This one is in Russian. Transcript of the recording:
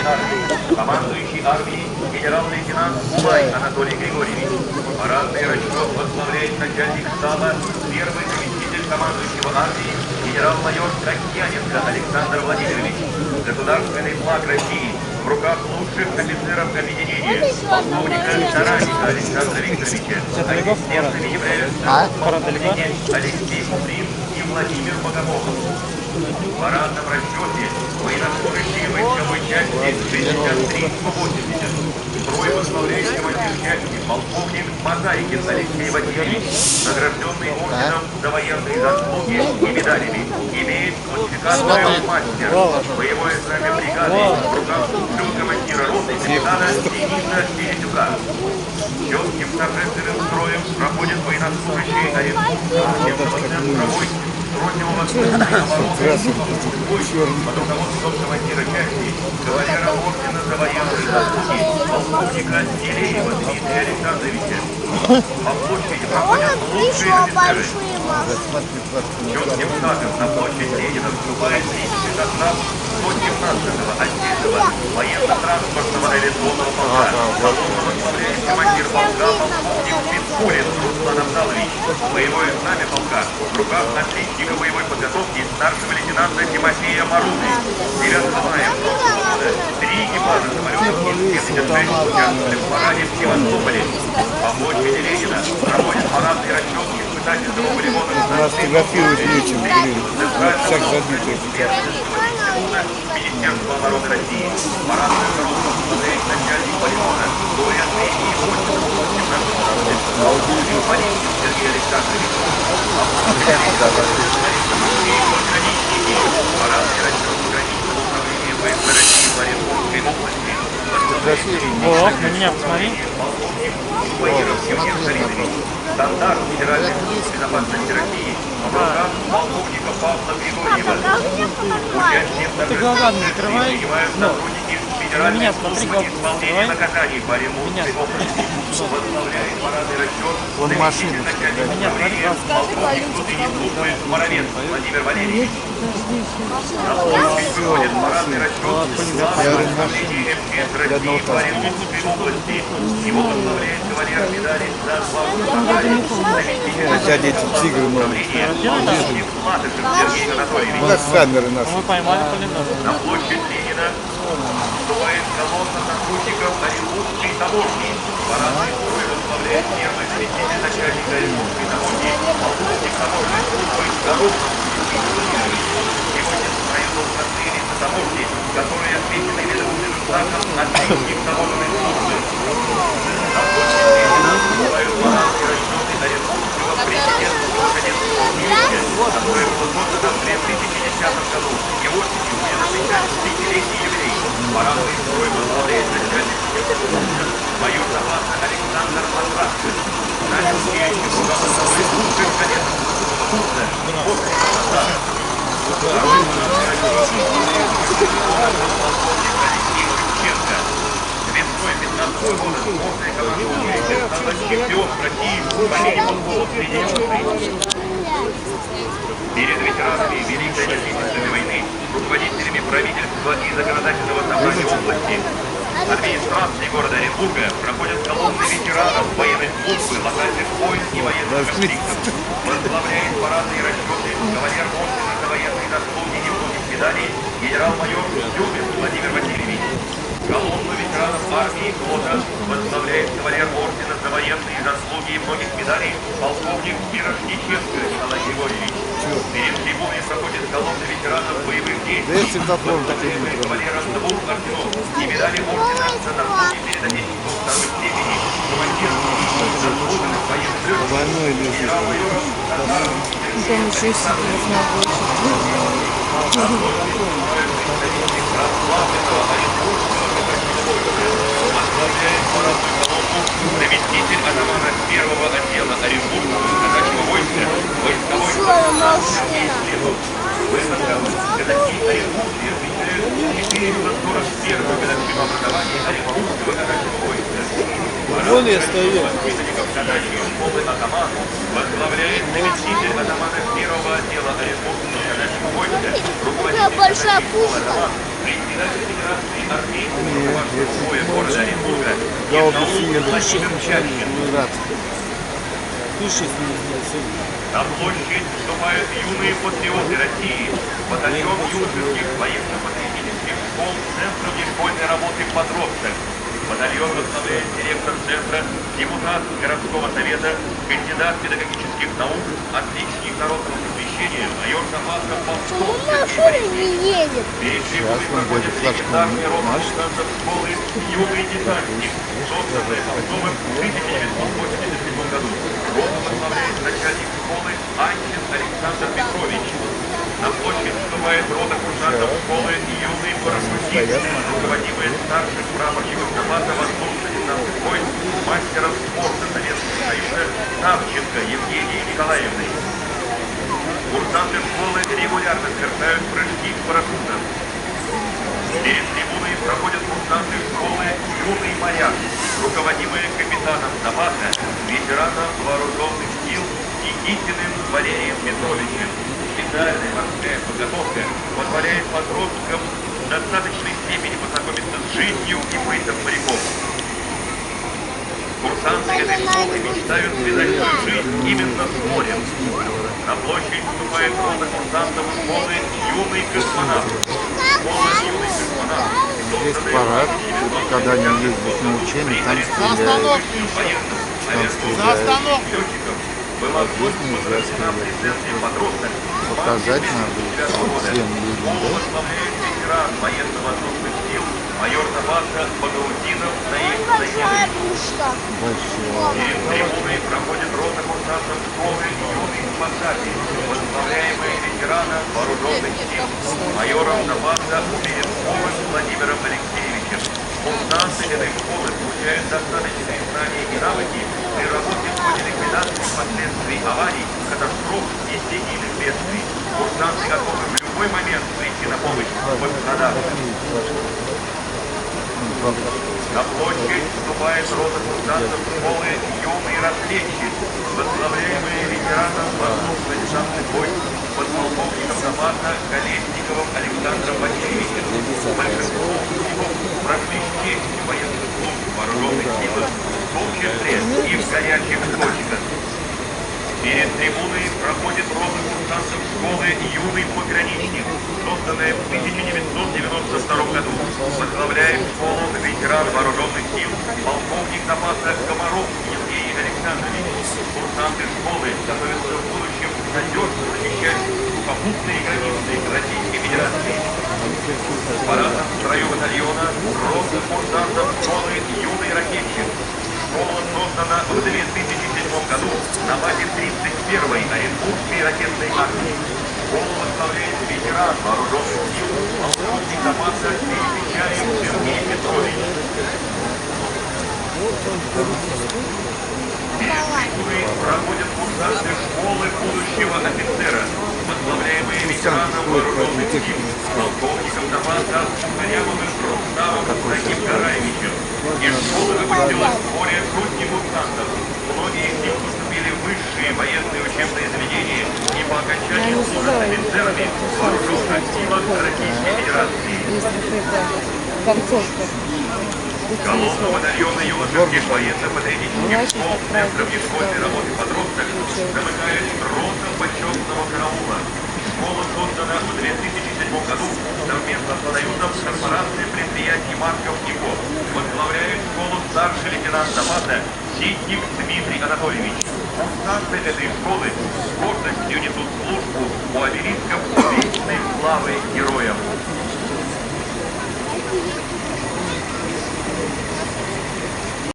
Красной Армии, командующий армией генерал-лейтенант Улай Анатолий Григорьевич. Парадный расчет возглавляет начальник штаба, первый заместитель командующего армией, генерал-майор Кокьяненко Александр Владимирович. Государственный флаг России в руках лучших офицеров объединения, полковника Тараника Александра Викторовича. Ассистентами являются полковники Алексей Куприн и Владимир Богомолов. Парадном расчете военнослужащие войсковой части 63-180. Строй возглавляет командир части полковник Алексей Васильевич, награжденный орденом за военные заслуги и медалями. Имеет классификацию мастер. Боевое знамя бригады в руках роты капитана Дениса Середюка. Четким торжественным строем проходят военнослужащие Оренбургского центра войск Срочного воздушного обороны под руководством командира части, кавалера ордена за военные заслуги, полковника Телеева Дмитрия Александровича. Площади проходят лучшие офицеры. Четким шагом на площадь Ленина вступает личный состав 117-го отдельного военно-транспортного авиационного полка. Колонну возглавляет командир полка полковник Пискулин Руслан Абдалович. Боевое знамя полка в руках отличника боевой подготовки старшего лейтенанта Тимофея Маруны. 9 мая года три экипажа самолетов Ил-76 участвовали в параде в Севастополе. По площади Ленина проводит парадный расчет испытательного полигона Нас фотографировать нечем, блин. Всяк забитый. Министерство обороны России. Парадную коробку возглавляет начальник полигона Дория Третий Полковник полиции Сергей Александрович. Пограничники. Парадный расчет пограничного ВСП России в Оренбургской области. О, на меня посмотри. Баиров Евгений Заридович. Стандарт Федеральной службы безопасности России в руках полковника Павла Григорьева. Ты глаза не закрывай. принимают сотрудники на меня Федеральной смотри, службы исполнения наказаний по Оренбургской Меня области. Возглавляет парадный расчет заместитель смотри, управления глаза. полковник внутренней службы Моровец Владимир Валерьевич. На площадь выходит парадный расчет главного управления МЧС России по Оренбургской области. Его возглавляет кавалер медали за славу заместитель тигры новые. управления Матышев Сергей Анатольевич. Как камеры нас. Мы поймали пулемет. На площадь Ленина Следует колонна наркотиков на иркутской таможне. Парадный строй возглавляет нервный свидетель начальника иркутской таможни, полковник таможни службы здоров. Сегодня произошел насилие на таможне, которые отметили ведомственным знаком на техник таможенной службы. Наркотики называют парадные расчеты на иркутского президента Лукашенко, которые возможно на 2000 Перед ветеранами Великой Отечественной войны, руководителями правительства и законодательного собрания области, администрации города Оренбурга проходят колонны ветеранов военной службы, локальных войн и военных конфликтов. Возглавляет парадные расчеты кавалер ордена за военные заслуги и многих медалей генерал-майор Дюбин Владимир Васильевич. Колонну ветеранов армии флота возглавляет кавалер ордена за военные заслуги и многих медалей полковник Мирошниченко Николай Григорьевич. Перед трибуной проходит колонна ветеранов боевых действий. я всегда помню такие Возглавляемые метро. кавалером двух орденов и медали ордена за заслуги перед Отечеством второй степени командир заслуженных военных летчиков Больной лежит. генерал-майор Там еще и сидит на обочине. заместитель атамана первого отдела Оренбургского казачьего войска, войсковой Сергей. В этом году казаки Оренбургии отмечают 441-ю годовщину образования Оренбургского казачьего войска. Вон я стою. Воспитанников казачьей школы атаман возглавляет заместитель атамана первого отдела Оренбургского сегодня Такая большая пушка. председатель Чащин. Рад. На площадь вступают юные патриоты России, батальон юношеских военно-патриотических школ Центра школьной работы подростков. Батальон возглавляет директор центра, депутат городского совета, кандидат педагогических наук, отличник народного просвещения, майор запаса Почему полковник машина не едет? Трибуной проходит легендарный род курсантов школы «Юный десантник», созданный Обдумом в 1987 году. Рота возглавляет начальник школы Анчин Александр Петрович. На площадь вступает рота курсантов школы «Юный парашютист», руководимая старшим прапорщиком запаса воздушно-десантных войск, регулярно совершают прыжки с парашютом. Перед трибуной проходят курсанты школы «Юный моряк», руководимые капитаном запаса, ветераном вооруженных сил Никитиным Валерием Петровичем. Специальная морская подготовка позволяет подросткам в достаточной степени познакомиться с жизнью и бытом моряков. Курсанты этой школы мечтают связать свою жизнь именно с морем. Площадь вступает рота курсантов школы «Юный космонавт». Школа «Юный космонавт» Есть парад, когда они ездят на учения, там стреляют. За остановку! Летчиков была нельзя на присутствии подросток. Показать надо всем людям, да? возглавляет ветеран военно-воздушных сил майор запаса Багаутдинов Наиль Большая трибуной проходит рота курсантов школы юный спасатель, возглавляемая ветераном вооруженных сил, майором запаса Умеренковым Владимиром Алексеевичем. Курсанты этой школы получают достаточные знания и навыки при работе в ходе ликвидации последствий аварий, катастроф и стихийных бедствий. Курсанты готовы в любой момент прийти на помощь пострадавшим. На площадь вступает рота курсантов школы «Юный разведчик», возглавляемая ветераном воздушно-десантных войск, подполковником запаса Колесниковым Александром Васильевичем. Большинство выпускников прошли честь военных служб вооруженных силах, в том числе и в горячих источниках. Перед трибуной проходит рота курсантов школы «Юный пограничник», созданная в 1992 году. Возглавляет школу ветеран вооруженных сил, полковник запаса Комаров Евгений Александрович. Курсанты школы готовятся в будущем надежно защищать сухопутные границы Российской Федерации. В парадном строю батальона рота курсантов школы «Юный ракетчик». Школа создана в 2007 году на базе 31-й Оренбургской ракетной армии. Школу возглавляет ветеран вооруженных сил, полковник запаса Перепечаев Сергей Петрович. Перед проходят курсанты школы будущего офицера, возглавляемые ветераном вооруженных сил, полковником запаса Зарябовым Рустамом Рахим Караевичем. Школы выпустилось более сотни. Многие из них поступили в высшие военные учебные заведения и по окончании служат офицерами вооруженных силах Российской Федерации. Концовка. Колонну батальона юношеских военно-патриотических школ Центра внешкольной работы подросток замыкает рота почетного караула. Школа создана в 2007 году совместно с Союзом корпорации предприятий Марков и КО. Возглавляет школу старший лейтенант запаса Ситник Дмитрий Анатольевич. Курсанты этой школы с гордостью несут службу у обелисков вечной славы героям.